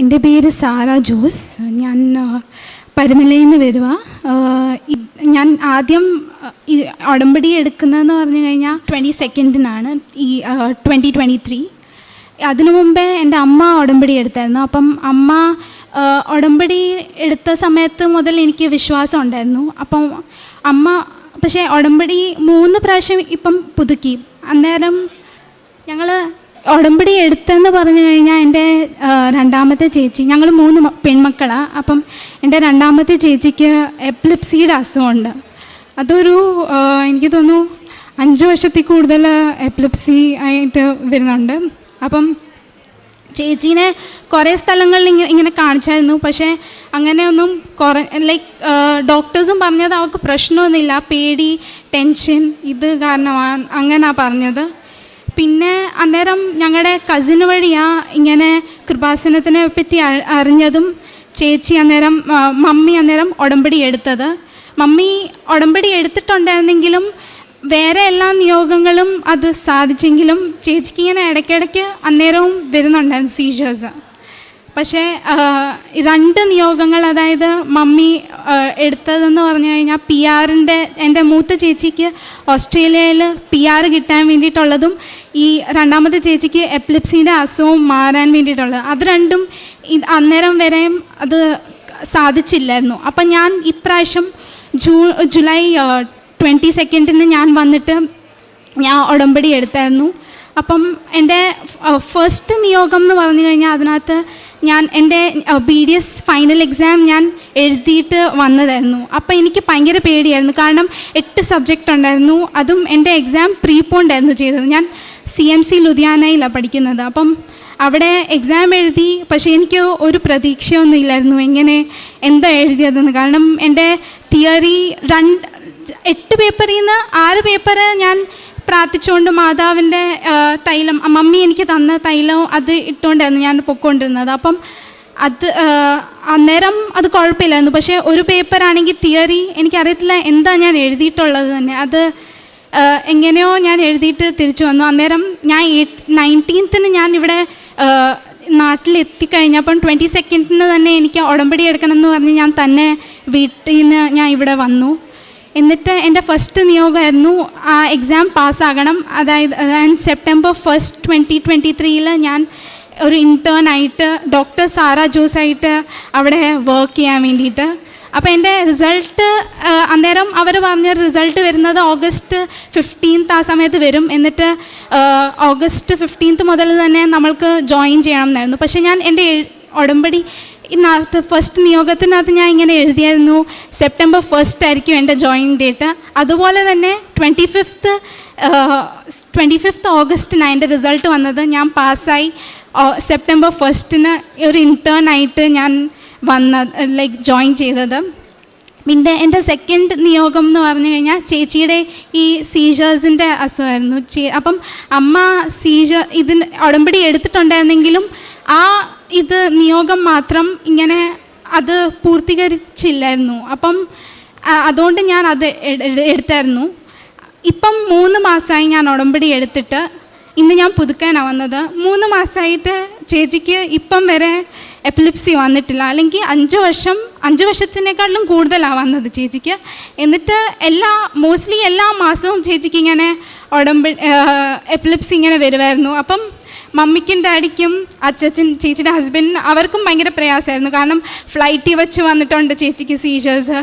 എന്റെ പേര് സാറ ജോസ്. ഞാൻ പരുമലയിൽ നിന്ന് വരുക ഞാൻ ആദ്യം ഉടമ്പടി എടുക്കുന്നതെന്ന് പറഞ്ഞു കഴിഞ്ഞാൽ ട്വന്റി സെക്കൻഡിനാണ്. ഈ ട്വന്റി ട്വന്റി ത്രീ. അതിനു മുമ്പേ എന്റെ അമ്മ ഉടമ്പടി എടുത്തായിരുന്നു. അപ്പം അമ്മ ഉടമ്പടി എടുത്ത സമയത്ത് മുതൽ എനിക്ക് വിശ്വാസം ഉണ്ടായിരുന്നു. അപ്പം അമ്മ പക്ഷേ ഉടമ്പടി മൂന്ന് പ്രാവശ്യം ഇപ്പം പുതുക്കി. അന്നേരം ഞങ്ങൾ ഉടമ്പടി എടുത്തെന്ന് പറഞ്ഞു കഴിഞ്ഞാൽ എന്റെ രണ്ടാമത്തെ ചേച്ചി ഞങ്ങൾ മൂന്ന് പെൺമക്കളാണ് അപ്പം എന്റെ രണ്ടാമത്തെ ചേച്ചിക്ക് എപ്ലിപ്സിയുടെ അസുഖമുണ്ട്. അതൊരു എനിക്ക് തോന്നുന്നു അഞ്ച് വർഷത്തിൽ കൂടുതൽ എപ്ലിപ്സി ആയിട്ട് വരുന്നുണ്ട്. അപ്പം ചേച്ചീനെ കുറേ സ്ഥലങ്ങളിൽ ഇങ്ങനെ ഇങ്ങനെ കാണിച്ചായിരുന്നു. പക്ഷേ അങ്ങനെ ഒന്നും കുറേ ലൈക്ക് ഡോക്ടേഴ്സും പറഞ്ഞത് അവൾക്ക് പ്രശ്നമൊന്നുമില്ല. പേടി ടെൻഷൻ ഇത് കാരണമാണ് അങ്ങനെയാണ് പറഞ്ഞത്. പിന്നെ അന്നേരം ഞങ്ങളുടെ കസിൻ വഴിയാ ഇങ്ങനെ കൃപാസനത്തിനെ പറ്റി അറിഞ്ഞതും ചേച്ചി അന്നേരം മമ്മി അന്നേരം ഉടമ്പടി എടുത്തത്. മമ്മി ഉടമ്പടി എടുത്തിട്ടുണ്ടായിരുന്നെങ്കിലും വേറെ എല്ലാ നിയോഗങ്ങളും അത് സാധിച്ചെങ്കിലും ചേച്ചിക്ക് ഇങ്ങനെ ഇടയ്ക്കിടയ്ക്ക് അന്നേരവും വരുന്നുണ്ടായിരുന്നു സീഷേഴ്സ് പക്ഷേ രണ്ട് നിയോഗങ്ങൾ അതായത് മമ്മി എടുത്തതെന്ന് പറഞ്ഞു കഴിഞ്ഞാൽ പി ആറിന്റെ എന്റെ മൂത്ത ചേച്ചിക്ക് ഓസ്ട്രേലിയയിൽ പി ആർ കിട്ടാൻ വേണ്ടിയിട്ടുള്ളതും ഈ രണ്ടാമത്തെ ചേച്ചിക്ക് എപ്ലിപ്സിന്റെ അസുഖവും മാറാൻ വേണ്ടിയിട്ടുള്ളത്. അത് രണ്ടും അന്നേരം വരെയും അത് സാധിച്ചില്ലായിരുന്നു. അപ്പം ഞാൻ ഇപ്രാവശ്യം ജൂ ജൂലൈ ട്വന്റി സെക്കൻഡിന് ഞാൻ വന്നിട്ട് ഞാൻ ഉടമ്പടി എടുത്തായിരുന്നു. അപ്പം എന്റെ ഫസ്റ്റ് നിയോഗം എന്ന് പറഞ്ഞു കഴിഞ്ഞാൽ അതിനകത്ത് ഞാൻ എന്റെ B D S final exam ഞാൻ എഴുതിയിട്ട് വന്നതായിരുന്നു. അപ്പോൾ എനിക്ക് ഭയങ്കര പേടിയായിരുന്നു. കാരണം എട്ട് സബ്ജക്റ്റ് ഉണ്ടായിരുന്നു. അതും എന്റെ എക്സാം പ്രീപോണ്ടായിരുന്നു ചെയ്തത്. ഞാൻ സി എം സി ലുധിയാനയിലാണ് പഠിക്കുന്നത്. അപ്പം അവിടെ എക്സാം എഴുതി പക്ഷേ എനിക്ക് ഒരു പ്രതീക്ഷയൊന്നും ഇല്ലായിരുന്നു. എങ്ങനെ എന്താ എഴുതിയതെന്ന്. കാരണം എന്റെ തിയറി രണ്ട് എട്ട് പേപ്പറിൽ നിന്ന് ആറ് പേപ്പർ ഞാൻ പ്രാർത്ഥിച്ചുകൊണ്ട് മാതാവിന്റെ തൈലം മമ്മി എനിക്ക് തന്ന തൈലവും അത് ഇട്ടുകൊണ്ടായിരുന്നു ഞാൻ പൊയ്ക്കൊണ്ടിരുന്നത് അപ്പം അത് അന്നേരം അത് കുഴപ്പമില്ലായിരുന്നു. പക്ഷേ ഒരു പേപ്പറാണെങ്കിൽ തിയറി എനിക്കറിയത്തില്ല എന്താ ഞാൻ എഴുതിയിട്ടുള്ളത് തന്നെ. അത് എങ്ങനെയോ ഞാൻ എഴുതിയിട്ട് തിരിച്ചു വന്നു. അന്നേരം ഞാൻ നയന്റീൻത്തിന് ഞാൻ ഇവിടെ നാട്ടിലെത്തിക്കഴിഞ്ഞപ്പം ട്വന്റി സെക്കൻഡിന് തന്നെ എനിക്ക് ഉടമ്പടി എടുക്കണം എന്ന് പറഞ്ഞ് ഞാൻ തന്നെ വീട്ടിൽ നിന്ന് ഞാൻ ഇവിടെ വന്നു. എന്നിട്ട് എന്റെ ഫസ്റ്റ് നിയോഗമായിരുന്നു ആ എക്സാം പാസ്സാകണം. അതായത് അതായത് സെപ്റ്റംബർ ഫസ്റ്റ് ട്വന്റി ട്വന്റി ത്രീയിൽ ഞാൻ ഒരു ഇന്റേൺ ആയിട്ട് ഡോക്ടർ സാറ ജോസായിട്ട് അവിടെ വർക്ക് ചെയ്യാൻ വേണ്ടിയിട്ട്. അപ്പോൾ എന്റെ റിസൾട്ട് അന്നേരം അവർ പറഞ്ഞ റിസൾട്ട് വരുന്നത് ഓഗസ്റ്റ് ഫിഫ്റ്റീൻത്ത് ആ സമയത്ത് വരും. എന്നിട്ട് ഓഗസ്റ്റ് ഫിഫ്റ്റീൻത്ത് മുതൽ തന്നെ നമ്മൾക്ക് ജോയിൻ ചെയ്യണം എന്നായിരുന്നു. പക്ഷേ ഞാൻ എന്റെ ഉടമ്പടി ഇതിനകത്ത് ഫസ്റ്റ് നിയോഗത്തിനകത്ത് ഞാൻ ഇങ്ങനെ എഴുതിയായിരുന്നു സെപ്റ്റംബർ ഫസ്റ്റ് ആയിരിക്കും എന്റെ ജോയിൻ ഡേറ്റ് അതുപോലെ തന്നെ ട്വന്റി ഫിഫ്ത്ത് ട്വന്റി ഫിഫ്ത്ത് ഓഗസ്റ്റിനാണ് എന്റെ റിസൾട്ട് വന്നത് ഞാൻ പാസ്സായി സെപ്റ്റംബർ ഫസ്റ്റിന് ഒരു ഇന്റേൺ ആയിട്ട് ഞാൻ വന്ന ലൈക്ക് ജോയിൻ ചെയ്തത്. പിന്നെ എന്റെ സെക്കൻഡ് നിയോഗം എന്ന് പറഞ്ഞു കഴിഞ്ഞാൽ ചേച്ചിയുടെ ഈ സീഷേഴ്സിന്റെ അസുഖമായിരുന്നു. ചേ- അപ്പം അമ്മ സീഷ ഇതിന് ഉടമ്പടി എടുത്തിട്ടുണ്ടായിരുന്നെങ്കിലും ആ ഇത് നിയോഗം മാത്രം ഇങ്ങനെ അത് പൂർത്തീകരിച്ചില്ലായിരുന്നു. അപ്പം അതുകൊണ്ട് ഞാൻ അത് എട്- എട്- എടുത്തായിരുന്നു. ഇപ്പം മൂന്ന് മാസമായി ഞാൻ ഉടമ്പടി എടുത്തിട്ട് ഇന്ന് ഞാൻ പുതുക്കാനാണ് വന്നത്. മൂന്ന് മാസമായിട്ട് ചേച്ചിക്ക് ഇപ്പം വരെ എപ്പിലിപ്സി വന്നിട്ടില്ല. അല്ലെങ്കിൽ അഞ്ച് വർഷം അഞ്ച് വർഷത്തിനേക്കാളും കൂടുതലാണ് വന്നത് ചേച്ചിക്ക്. എന്നിട്ട് എല്ലാ മോസ്റ്റ്ലി എല്ലാ മാസവും ചേച്ചിക്ക് ഇങ്ങനെ ഉടമ്പടി എപ്പിലിപ്സി ഇങ്ങനെ വരുമായിരുന്നു അപ്പം മമ്മിക്കും ഡാഡിക്കും അച്ഛൻ ചേച്ചിയുടെ ഹസ്ബൻഡിന് അവർക്കും ഭയങ്കര പ്രയാസമായിരുന്നു. കാരണം ഫ്ലൈറ്റിൽ വെച്ച് വന്നിട്ടുണ്ട് ചേച്ചിക്ക് സീഷേഴ്സ്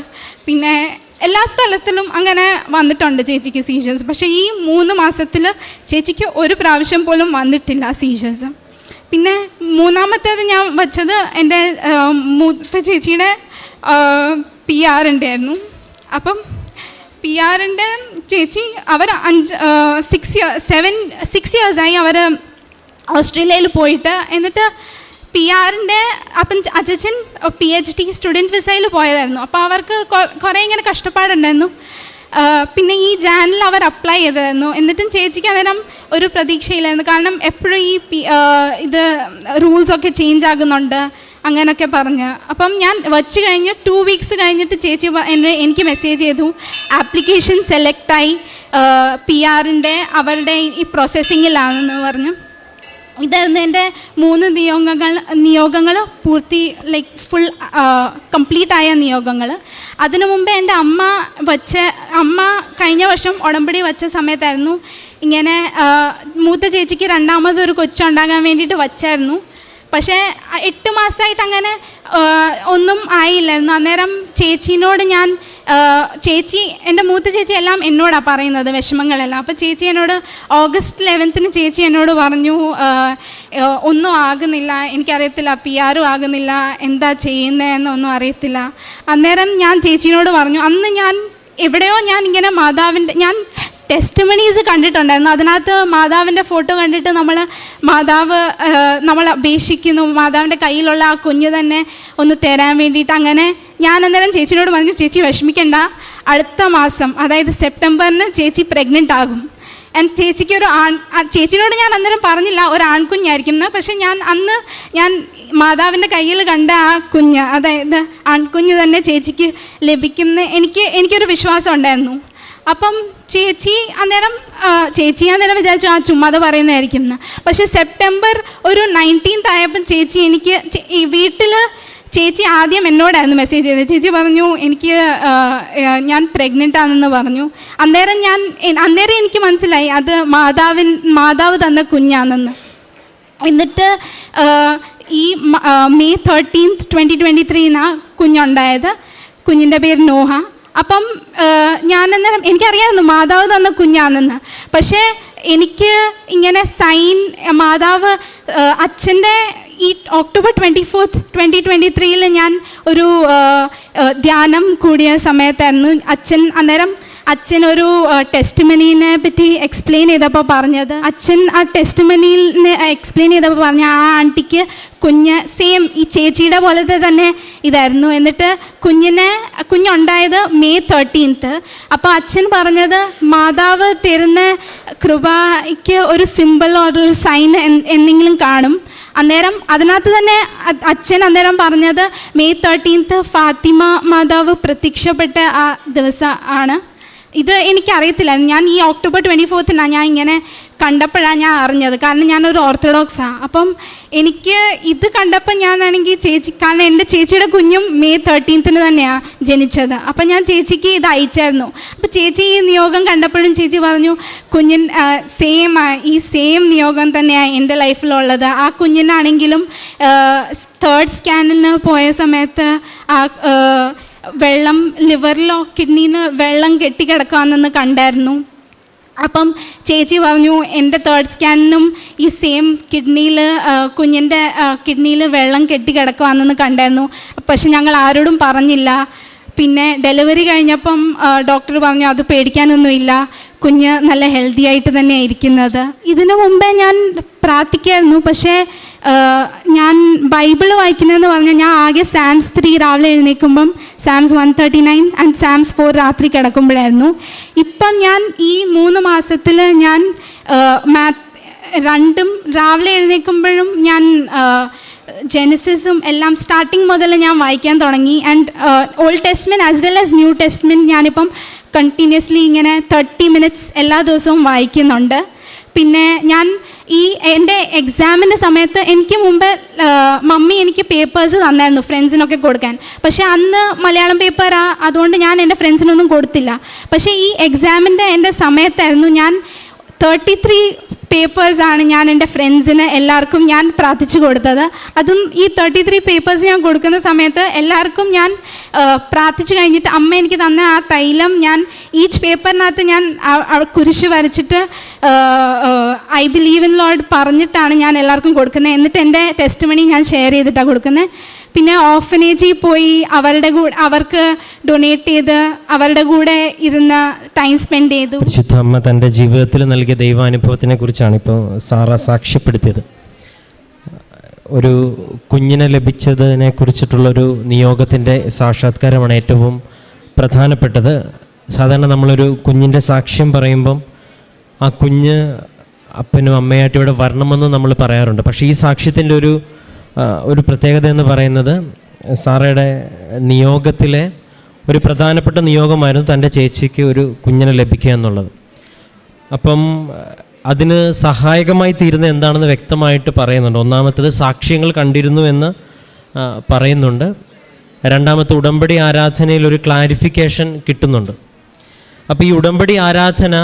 പിന്നെ എല്ലാ സ്ഥലത്തിലും അങ്ങനെ വന്നിട്ടുണ്ട് ചേച്ചിക്ക് സീഷേഴ്സ് പക്ഷേ ഈ മൂന്ന് മാസത്തിൽ ചേച്ചിക്ക് ഒരു പ്രാവശ്യം പോലും വന്നിട്ടില്ല സീഷേഴ്സ് പിന്നെ മൂന്നാമത്തേത് ഞാൻ വച്ചത് എന്റെ മൂത്ത ചേച്ചിയുടെ പി ആറിന്റെ ആയിരുന്നു അപ്പം പി ആറിന്റെ ചേച്ചി അവർ അഞ്ച് സിക്സ് ഇയർ സെവൻ സിക്സ് ഇയേഴ്സായി അവർ ഓസ്ട്രേലിയയിൽ പോയിട്ട് എന്നിട്ട് പി ആറിന്റെ അപ്പം അച്ഛൻ പി എച്ച് ഡി സ്റ്റുഡന്റ് വിസയിൽ പോയതായിരുന്നു. അപ്പോൾ അവർക്ക് കുറേ ഇങ്ങനെ കഷ്ടപ്പാടുണ്ടായിരുന്നു. പിന്നെ ഈ ജാനൽ അവർ അപ്ലൈ ചെയ്തായിരുന്നു എന്നിട്ടും ചേച്ചിക്ക് അന്നേരം ഒരു പ്രതീക്ഷയില്ലായിരുന്നു. കാരണം എപ്പോഴും ഈ ഇത് റൂൾസൊക്കെ ചേഞ്ച് ആകുന്നുണ്ട്. അങ്ങനെയൊക്കെ പറഞ്ഞ്. അപ്പം ഞാൻ വച്ച് കഴിഞ്ഞ് ടു വീക്സ് കഴിഞ്ഞിട്ട് ചേച്ചി എന്നെ എനിക്ക് മെസ്സേജ് ചെയ്തു. ആപ്ലിക്കേഷൻ സെലക്റ്റായി പി ആറിന്റെ അവരുടെ ഈ പ്രോസസ്സിങ്ങിലാണെന്ന് പറഞ്ഞു. ഇതായിരുന്നു എന്റെ മൂന്ന് നിയോഗങ്ങൾ നിയോഗങ്ങൾ പൂർത്തി ലൈക്ക് ഫുൾ കംപ്ലീറ്റ് ആയ നിയോഗങ്ങൾ അതിനു മുമ്പ് എന്റെ അമ്മ വച്ച അമ്മ കഴിഞ്ഞ വർഷം ഉടമ്പടി വച്ച സമയത്തായിരുന്നു ഇങ്ങനെ മൂത്ത ചേച്ചിക്ക് രണ്ടാമതൊരു കൊച്ചുണ്ടാകാൻ വേണ്ടിയിട്ട് വച്ചായിരുന്നു. പക്ഷേ എട്ട് മാസമായിട്ട് അങ്ങനെ ഒന്നും ആയില്ലായിരുന്നു. അന്നേരം ചേച്ചീനോട് ഞാൻ ചേച്ചി എന്റെ മൂത്ത ചേച്ചി എല്ലാം എന്നോടാണ് പറയുന്നത് വിഷമങ്ങളെല്ലാം. അപ്പോൾ ചേച്ചി എന്നോട് ഓഗസ്റ്റ് ലെവൻത്തിന് ചേച്ചി എന്നോട് പറഞ്ഞു ഒന്നും ആകുന്നില്ല എനിക്കറിയത്തില്ല പി ആറും ആകുന്നില്ല എന്താ ചെയ്യുന്നതെന്നൊന്നും അറിയത്തില്ല. അന്നേരം ഞാൻ ചേച്ചിനോട് പറഞ്ഞു അന്ന് ഞാൻ എവിടെയോ ഞാൻ ഇങ്ങനെ മാതാവിന്റെ ഞാൻ ടെസ്റ്റ് മണീസ് കണ്ടിട്ടുണ്ടായിരുന്നു. അതിനകത്ത് മാതാവിന്റെ ഫോട്ടോ കണ്ടിട്ട് നമ്മൾ മാതാവ് നമ്മൾ അപേക്ഷിക്കുന്നു. മാതാവിന്റെ കയ്യിലുള്ള ആ കുഞ്ഞ് തന്നെ ഒന്ന് തരാൻ വേണ്ടിയിട്ട് അങ്ങനെ ഞാൻ അന്നേരം ചേച്ചിനോട് പറഞ്ഞു ചേച്ചി വിഷമിക്കണ്ട. അടുത്ത മാസം അതായത് സെപ്റ്റംബറിന് ചേച്ചി പ്രഗ്നന്റ് ആകും. ആൻഡ് ചേച്ചിക്ക് ഒരു ആൺ ചേച്ചിനോട് ഞാൻ അന്നേരം പറഞ്ഞില്ല ഒരു ആൺകുഞ്ഞായിരിക്കും എന്ന്. പക്ഷെ ഞാൻ അന്ന് ഞാൻ മാതാവിന്റെ കയ്യിൽ കണ്ട ആ കുഞ്ഞ് അതായത് ആൺകുഞ്ഞ് തന്നെ ചേച്ചിക്ക് ലഭിക്കുമെന്ന് എനിക്ക് എനിക്കൊരു വിശ്വാസം ഉണ്ടായിരുന്നു. അപ്പം ചേച്ചി അന്നേരം ചേച്ചി അന്നേരം വിചാരിച്ചു ആ ചുമ്മാതെ പറയുന്നതായിരിക്കും എന്ന്. പക്ഷെ സെപ്റ്റംബർ ഒരു നയന്റീൻത്ത് ആയപ്പം ചേച്ചി എനിക്ക് ഈ വീട്ടിൽ ചേച്ചി ആദ്യം എന്നോടായിരുന്നു മെസ്സേജ് ചെയ്തത്. ചേച്ചി പറഞ്ഞു എനിക്ക് ഞാൻ പ്രഗ്നന്റ് ആണെന്ന് പറഞ്ഞു. അന്നേരം ഞാൻ അന്നേരം എനിക്ക് മനസ്സിലായി അത് മാതാവിൻ മാതാവ് തന്ന കുഞ്ഞാണെന്ന്. എന്നിട്ട് ഈ മെയ് തേർട്ടീൻത്ത് ട്വന്റി ട്വന്റി ത്രീനാണ് കുഞ്ഞുണ്ടായത്. കുഞ്ഞിന്റെ പേര് നോഹ. അപ്പം ഞാൻ അന്നേരം എനിക്കറിയാമായിരുന്നു മാതാവ് തന്ന കുഞ്ഞാണെന്ന്. പക്ഷേ എനിക്ക് ഇങ്ങനെ സൈൻ മാതാവ് അച്ഛന്റെ ഈ October twenty fourth twenty twenty ത്രീയിൽ ഞാൻ ഒരു ധ്യാനം കൂടിയ സമയത്തായിരുന്നു അച്ഛൻ അന്നേരം അച്ഛൻ ഒരു ടെസ്റ്റ് മനീനെ പറ്റി എക്സ്പ്ലെയിൻ ചെയ്തപ്പോൾ പറഞ്ഞത്. അച്ഛൻ ആ ടെസ്റ്റ് മണിയിൽ എക്സ്പ്ലെയിൻ ചെയ്തപ്പോൾ പറഞ്ഞ ആ ആന്റിക്ക് കുഞ്ഞ് സെയിം ഈ ചേച്ചിയുടെ പോലത്തെ തന്നെ ഇതായിരുന്നു. എന്നിട്ട് കുഞ്ഞിനെ കുഞ്ഞുണ്ടായത് മെയ് തേർട്ടീൻത്ത് അപ്പോൾ അച്ഛൻ പറഞ്ഞത് മാതാവ് തരുന്ന കൃപയ്ക്ക് ഒരു സിമ്പിൾ ഒരു സൈൻ എന്തെങ്കിലും കാണും. അന്നേരം അതിനകത്ത് തന്നെ അച്ഛൻ അന്നേരം പറഞ്ഞത് മെയ് തേർട്ടീൻത്ത് ഫാത്തിമ മാതാവ് പ്രത്യക്ഷപ്പെട്ട ആ ദിവസം ആണ്. ഇത് എനിക്കറിയത്തില്ല. ഞാൻ ഈ ഒക്ടോബർ ട്വന്റി ഫോർത്തിനാണ് ഞാൻ ഇങ്ങനെ കണ്ടപ്പോഴാണ് ഞാൻ അറിഞ്ഞത്. കാരണം ഞാനൊരു ഓർത്തഡോക്സാണ് അപ്പം എനിക്ക് ഇത് കണ്ടപ്പോൾ ഞാനാണെങ്കിൽ ചേച്ചി കാരണം എന്റെ ചേച്ചിയുടെ കുഞ്ഞും മെയ് തേർട്ടീൻത്തിന് തന്നെയാണ് ജനിച്ചത്. അപ്പം ഞാൻ ചേച്ചിക്ക് ഇത് അയച്ചായിരുന്നു. അപ്പോൾ ചേച്ചി ഈ നിയോഗം കണ്ടപ്പോഴും ചേച്ചി പറഞ്ഞു കുഞ്ഞിൻ സെയിം ഈ സെയിം നിയോഗം തന്നെയാണ് എന്റെ ലൈഫിലുള്ളത്. ആ കുഞ്ഞിനാണെങ്കിലും തേർഡ് സ്കാനിന് പോയ സമയത്ത് ആ ആ, വെള്ളം ലിവറിലോ കിഡ്നിന്ന് വെള്ളം കെട്ടിക്കിടക്കാമെന്ന് കണ്ടായിരുന്നു. അപ്പം ചേച്ചി പറഞ്ഞു എന്റെ തേർഡ് സ്കാനിനും ഈ സെയിം കിഡ്നിയിൽ കുഞ്ഞിന്റെ കിഡ്നിയിൽ വെള്ളം കെട്ടിക്കിടക്കുവാണെന്ന് കണ്ടായിരുന്നു. പക്ഷെ ഞങ്ങൾ ആരോടും പറഞ്ഞില്ല. പിന്നെ ഡെലിവറി കഴിഞ്ഞപ്പം ഡോക്ടർ പറഞ്ഞു അത് പേടിക്കാനൊന്നുമില്ല. കുഞ്ഞ് നല്ല ഹെൽത്തി ആയിട്ട് തന്നെയാണ് ഇരിക്കുന്നത്. ഇതിനു മുമ്പേ ഞാൻ പ്രാർത്ഥിക്കായിരുന്നു. പക്ഷേ ഞാൻ ബൈബിൾ വായിക്കുന്നതെന്ന് പറഞ്ഞാൽ ഞാൻ ആകെ സാംസ് ത്രീ രാവിലെ എഴുന്നേൽക്കുമ്പം psalms one thirty nine and psalms four രാത്രി കിടക്കുമ്പോഴായിരുന്നു. ഇപ്പം ഞാൻ ഈ മൂന്ന് മാസത്തിൽ ഞാൻ മാത് രണ്ടും രാവിലെ എഴുന്നേൽക്കുമ്പോഴും ഞാൻ ജെനസിസും എല്ലാം സ്റ്റാർട്ടിങ് മുതൽ ഞാൻ വായിക്കാൻ തുടങ്ങി. And old testament as well as new testament ഞാനിപ്പം കണ്ടിന്യൂസ്ലി ഇങ്ങനെ തേർട്ടി മിനിറ്റ്സ് എല്ലാ ദിവസവും വായിക്കുന്നുണ്ട്. പിന്നെ ഞാൻ ഈ എന്റെ എക്സാമിന്റെ സമയത്ത് എനിക്ക് മുമ്പ് മമ്മി എനിക്ക് പേപ്പേഴ്സ് തന്നായിരുന്നു ഫ്രണ്ട്സിനൊക്കെ കൊടുക്കാൻ. പക്ഷേ അന്ന് മലയാളം പേപ്പറാ അതുകൊണ്ട് ഞാൻ എന്റെ ഫ്രണ്ട്സിനൊന്നും കൊടുത്തില്ല. പക്ഷേ ഈ എക്സാമിന്റെ എന്റെ സമയത്തായിരുന്നു ഞാൻ തേർട്ടി ത്രീ പേപ്പേഴ്സാണ് ഞാൻ എന്റെ ഫ്രണ്ട്സിന് എല്ലാവർക്കും ഞാൻ പ്രാർത്ഥിച്ചു കൊടുത്തത്. അതും ഈ തേർട്ടി ത്രീ പേപ്പേഴ്സ് ഞാൻ കൊടുക്കുന്ന സമയത്ത് എല്ലാവർക്കും ഞാൻ പ്രാർത്ഥിച്ചു കഴിഞ്ഞിട്ട് അമ്മ എനിക്ക് തന്ന ആ തൈലം ഞാൻ ഈച്ച് പേപ്പറിനകത്ത് ഞാൻ കുരിശ് വരച്ചിട്ട് ഐ ബിലീവ് ഇൻ ലോഡ് പറഞ്ഞിട്ടാണ് ഞാൻ എല്ലാവർക്കും കൊടുക്കുന്നത്. എന്നിട്ട് എന്റെ ടെസ്റ്റ് മണി ഞാൻ ഷെയർ ചെയ്തിട്ടാണ് കൊടുക്കുന്നത്. പിന്നെ ഓഫനേജിൽ പോയി അവരുടെ കൂടെ അവർക്ക് ഡൊണേറ്റ് ചെയ്ത് അവരുടെ കൂടെ ഇരുന്ന് ടൈം സ്പെൻഡ് ചെയ്തു. പരിശുദ്ധ അമ്മ തന്റെ ജീവിതത്തിൽ നൽകിയ ദൈവാനുഭവത്തിനെ കുറിച്ചാണ് ഇപ്പോൾ സാറ സാക്ഷ്യപ്പെടുത്തിയത്. ഒരു കുഞ്ഞിനെ ലഭിച്ചതിനെ കുറിച്ചിട്ടുള്ളൊരു നിയോഗത്തിന്റെ സാക്ഷാത്കാരമാണ് ഏറ്റവും പ്രധാനപ്പെട്ടത്. സാധാരണ നമ്മളൊരു കുഞ്ഞിന്റെ സാക്ഷ്യം പറയുമ്പം ആ കുഞ്ഞ് അപ്പനും അമ്മയായിട്ട് ഇവിടെ വരണമെന്ന് നമ്മൾ പറയാറുണ്ട്. പക്ഷേ ഈ സാക്ഷ്യത്തിന്റെ ഒരു ഒരു പ്രത്യേകത എന്ന് പറയുന്നത് സാറയുടെ നിയോഗത്തിലെ ഒരു പ്രധാനപ്പെട്ട നിയോഗമായിരുന്നു തന്റെ ചേച്ചിക്ക് ഒരു കുഞ്ഞിനെ ലഭിക്കുക എന്നുള്ളത്. അപ്പം അതിന് സഹായകമായി തീരുന്ന എന്താണെന്ന് വ്യക്തമായിട്ട് പറയുന്നുണ്ട്. ഒന്നാമത്തത് സാക്ഷ്യങ്ങൾ കണ്ടിരുന്നു എന്ന് പറയുന്നുണ്ട്. രണ്ടാമത്തെ ഉടമ്പടി ആരാധനയിൽ ഒരു ക്ലാരിഫിക്കേഷൻ കിട്ടുന്നുണ്ട്. അപ്പോൾ ഈ ഉടമ്പടി ആരാധന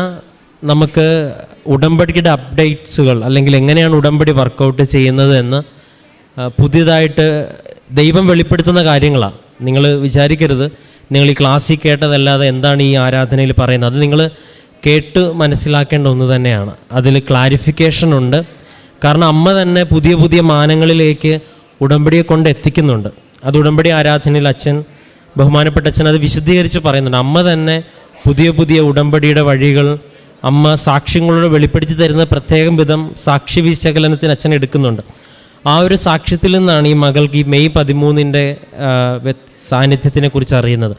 നമുക്ക് ഉടമ്പടിയുടെ അപ്ഡേറ്റ്സുകൾ അല്ലെങ്കിൽ എങ്ങനെയാണ് ഉടമ്പടി വർക്കൗട്ട് ചെയ്യുന്നത് എന്ന് പുതിയതായിട്ട് ദൈവം വെളിപ്പെടുത്തുന്ന കാര്യങ്ങളാണ് നിങ്ങൾ വിചാരിക്കരുത്. നിങ്ങൾ ഈ ക്ലാസ്സിൽ കേട്ടതല്ലാതെ എന്താണ് ഈ ആരാധനയിൽ പറയുന്നത്? അത് നിങ്ങൾ കേട്ട് മനസ്സിലാക്കേണ്ട ഒന്ന് തന്നെയാണ്. അതിൽ ക്ലാരിഫിക്കേഷൻ ഉണ്ട്. കാരണം അമ്മ തന്നെ പുതിയ പുതിയ മാനങ്ങളിലേക്ക് ഉടമ്പടിയെ കൊണ്ട് എത്തിക്കുന്നുണ്ട്. അത് ഉടമ്പടി ആരാധനയിൽ അച്ഛൻ ബഹുമാനപ്പെട്ട അച്ഛൻ അത് വിശദീകരിച്ച് പറയുന്നുണ്ട്. അമ്മ തന്നെ പുതിയ പുതിയ ഉടമ്പടിയുടെ വഴികൾ അമ്മ സാക്ഷ്യങ്ങളോട് വെളിപ്പെടുത്തി തരുന്ന പ്രത്യേകം വിധം സാക്ഷി വിശകലനത്തിന് അച്ഛൻ എടുക്കുന്നുണ്ട്. ആ ഒരു സാക്ഷ്യത്തിൽ നിന്നാണ് ഈ മകൾക്ക് ഈ മെയ് പതിമൂന്നിന്റെ സാന്നിധ്യത്തിനെ കുറിച്ച് അറിയുന്നത്.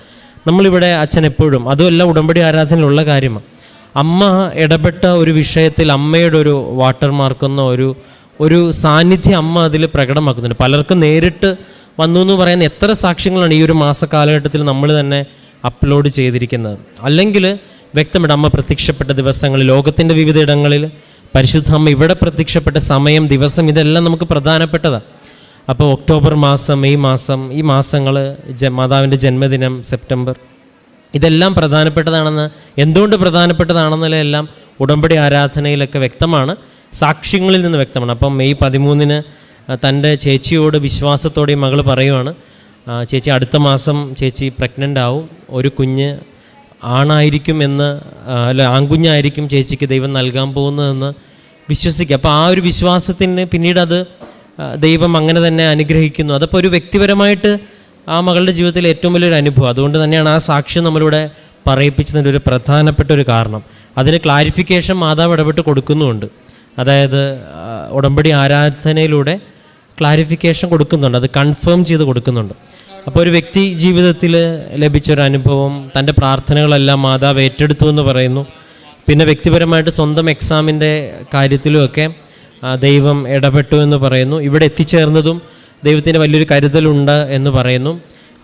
നമ്മളിവിടെ അച്ഛൻ എപ്പോഴും അതുമല്ല ഉടമ്പടി ആരാധനയിലുള്ള കാര്യമാണ് അമ്മ ഇടപെട്ട ഒരു വിഷയത്തിൽ അമ്മയുടെ ഒരു വാട്ടർ മാർക്കുന്ന ഒരു ഒരു സാന്നിധ്യം അമ്മ അതിൽ പ്രകടമാക്കുന്നുണ്ട്. പലർക്കും നേരിട്ട് വന്നു എന്ന് പറയുന്ന എത്ര സാക്ഷ്യങ്ങളാണ് ഈ ഒരു മാസ കാലഘട്ടത്തിൽ നമ്മൾ തന്നെ അപ്ലോഡ് ചെയ്തിരിക്കുന്നത്. അല്ലെങ്കിൽ വ്യക്തമായിട്ട് അമ്മ പ്രത്യക്ഷപ്പെട്ട ദിവസങ്ങളിൽ ലോകത്തിന്റെ വിവിധ ഇടങ്ങളിൽ പരിശുദ്ധ അമ്മ ഇവിടെ പ്രത്യക്ഷപ്പെട്ട സമയം ദിവസം ഇതെല്ലാം നമുക്ക് പ്രധാനപ്പെട്ടതാണ് അപ്പോൾ ഒക്ടോബർ മാസം മെയ് മാസം ഈ മാസങ്ങൾ ജ മാതാവിന്റെ ജന്മദിനം സെപ്റ്റംബർ ഇതെല്ലാം പ്രധാനപ്പെട്ടതാണെന്ന് എന്തുകൊണ്ട് പ്രധാനപ്പെട്ടതാണെന്നുള്ളതെല്ലാം ഉടമ്പടി ആരാധനയിലൊക്കെ വ്യക്തമാണ്. സാക്ഷ്യങ്ങളിൽ നിന്ന് വ്യക്തമാണ്. അപ്പം മെയ് പതിമൂന്നിന് തന്റെ ചേച്ചിയോട് വിശ്വാസത്തോടെ മകൾ പറയുവാണ് ചേച്ചി അടുത്ത മാസം ചേച്ചി പ്രഗ്നന്റ് ആവും ഒരു കുഞ്ഞ് ആണായിരിക്കും എന്ന് അല്ല ആൺകുഞ്ഞായിരിക്കും ചേച്ചിക്ക് ദൈവം നൽകാൻ പോകുന്നതെന്ന് വിശ്വസിക്കുക. അപ്പോൾ ആ ഒരു വിശ്വാസത്തിന് പിന്നീട് അത് ദൈവം അങ്ങനെ തന്നെ അനുഗ്രഹിക്കുന്നു. അതപ്പോൾ ഒരു വ്യക്തിപരമായിട്ട് ആ മകളുടെ ജീവിതത്തിൽ ഏറ്റവും വലിയൊരു അനുഭവം. അതുകൊണ്ട് തന്നെയാണ് ആ സാക്ഷ്യം നമ്മളിവിടെ പറയിപ്പിച്ചതിന്റെ ഒരു പ്രധാനപ്പെട്ട ഒരു കാരണം. അതിന് ക്ലാരിഫിക്കേഷൻ മാതാവ് ഇടപെട്ട് കൊടുക്കുന്നുമുണ്ട്. അതായത് ഉടമ്പടി ആരാധനയിലൂടെ ക്ലാരിഫിക്കേഷൻ കൊടുക്കുന്നുണ്ട്. അത് കൺഫേം ചെയ്ത് കൊടുക്കുന്നുണ്ട്. അപ്പോൾ ഒരു വ്യക്തി ജീവിതത്തിൽ ലഭിച്ചൊരു അനുഭവം തന്റെ പ്രാർത്ഥനകളെല്ലാം മാതാവ് ഏറ്റെടുത്തു എന്ന് പറയുന്നു. പിന്നെ വ്യക്തിപരമായിട്ട് സ്വന്തം എക്സാമിന്റെ കാര്യത്തിലുമൊക്കെ ദൈവം ഇടപെട്ടു എന്ന് പറയുന്നു. ഇവിടെ എത്തിച്ചേർന്നതും ദൈവത്തിന്റെ വലിയൊരു കരുതലുണ്ട് എന്ന് പറയുന്നു.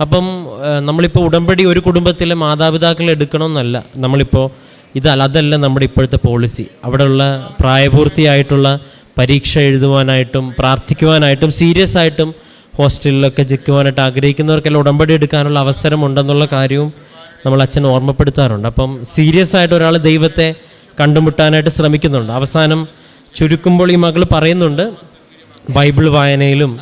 അപ്പം നമ്മളിപ്പോൾ ഉടമ്പടി ഒരു കുടുംബത്തിലെ മാതാപിതാക്കൾ എടുക്കണമെന്നല്ല. നമ്മളിപ്പോൾ ഇതല്ല അതല്ല നമ്മുടെ ഇപ്പോഴത്തെ പോളിസി. അവിടെയുള്ള പ്രായപൂർത്തിയായിട്ടുള്ള പരീക്ഷ എഴുതുവാനായിട്ടും പ്രാർത്ഥിക്കുവാനായിട്ടും സീരിയസ് ആയിട്ടും ഹോസ്റ്റലിലൊക്കെ ജിക്കുവാനായിട്ട് ആഗ്രഹിക്കുന്നവർക്കെല്ലാം ഉടമ്പടി എടുക്കാനുള്ള അവസരമുണ്ടെന്നുള്ള കാര്യവും നമ്മൾ അച്ഛൻ ഓർമ്മപ്പെടുത്താറുണ്ട്. അപ്പം സീരിയസ് ആയിട്ട് ഒരാൾ ദൈവത്തെ കണ്ടുമുട്ടാനായിട്ട് ശ്രമിക്കുന്നുണ്ട്. അവസാനം ചുരുക്കുമ്പോൾ ഈ മകൾ പറയുന്നുണ്ട് ബൈബിൾ വായനയിലും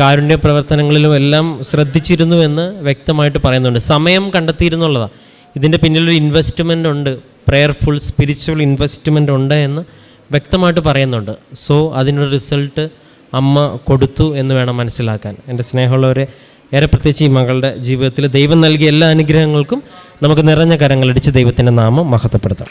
കാരുണ്യ പ്രവർത്തനങ്ങളിലും എല്ലാം ശ്രദ്ധിച്ചിരുന്നു എന്ന് വ്യക്തമായിട്ട് പറയുന്നുണ്ട്. സമയം കണ്ടെത്തിയിരുന്നുള്ളതാണ് ഇതിന്റെ പിന്നിലൊരു ഇൻവെസ്റ്റ്മെന്റ് ഉണ്ട്. പ്രെയർഫുൾ സ്പിരിച്വൽ ഇൻവെസ്റ്റ്മെന്റ് ഉണ്ട് എന്ന് വ്യക്തമായിട്ട് പറയുന്നുണ്ട്. സോ അതിനൊരു റിസൾട്ട് അമ്മ കൊടുത്തു എന്ന് വേണം മനസ്സിലാക്കാൻ. എന്റെ സ്നേഹമുള്ളവരെ ഏറെ പ്രത്യേകിച്ച് ഈ മകളുടെ ജീവിതത്തിൽ ദൈവം നൽകിയ എല്ലാ അനുഗ്രഹങ്ങൾക്കും നമുക്ക് നിറഞ്ഞ കരങ്ങളടിച്ച് ദൈവത്തിന്റെ നാമം മഹത്വപ്പെടുത്താം.